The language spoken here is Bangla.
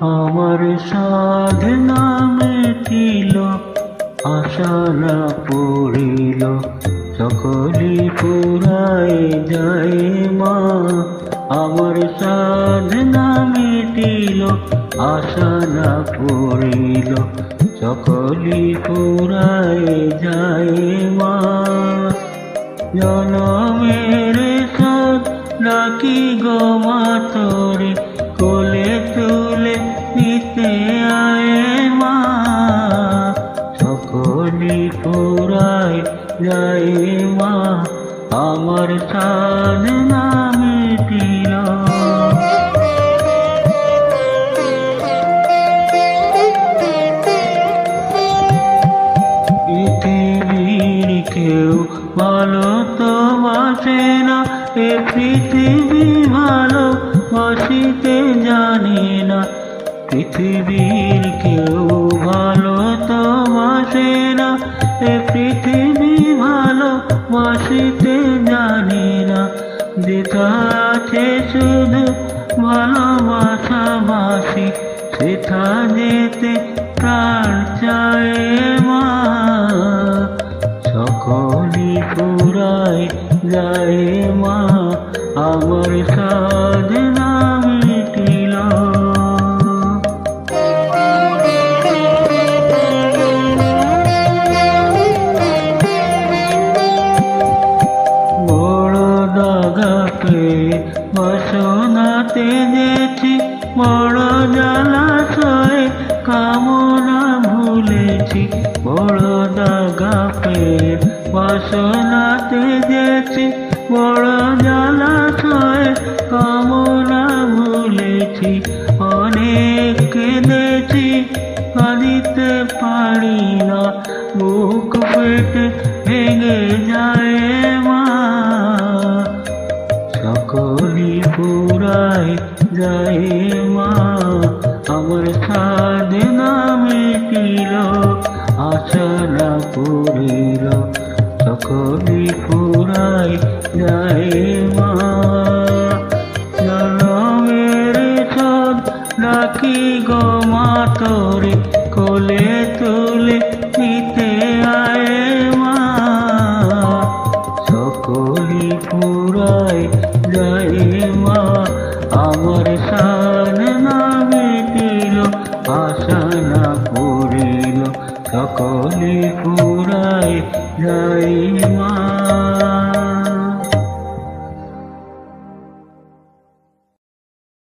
আমার সাধনা মেটিল আশারা পড়িল। সকলি পুরাই যায় মা। আমার সাধনা মেটিল আশারা পড়িল। সকলি পুরাই যায় মা। জনমের সাথ ডাকি গো মা তোরে কোলে তুলে নিতে আয় মা। সকলি পুরাই যায় মা, আমার সাধনা মিটিল পৃথিবীর কেউ ভালো তো বাসে না এ পৃথিবী ভালো বাসিতে জানে না। পৃথিবীর কেউ ভালো তো বাসে না। এ পৃথিবী ভালো বাসিতে জানে না। যেটা আছে শুধু ভালোবাসা বাসি সেটা যেতে প্রাণ চায় যায় মা আমার সাধনা মিটিল। বড় যেছি বড় জলাশয়ে কামনা ভুলেছি। বড় দাগা পেয়ে বাসনাতে যেছি বড় জলাশয়ে কামনা ভুলেছি অনেক কেঁদেছি কাঁদিতে পারি না, বুক পেটে ভেঙে যায় মা। সকলি পুরাই যায় মা, আমার সাধনা মিটিল আশা পুরিল সকলি পুরাই যায় মা। জনমের সদ ডাকি গো মা, তোরে কোলে তুলে নিতে আয় মা। সকলি পুরাই যায় মা। আমার সান না মিটিল আশা না পড়িল সকলি পুরাই যায় মা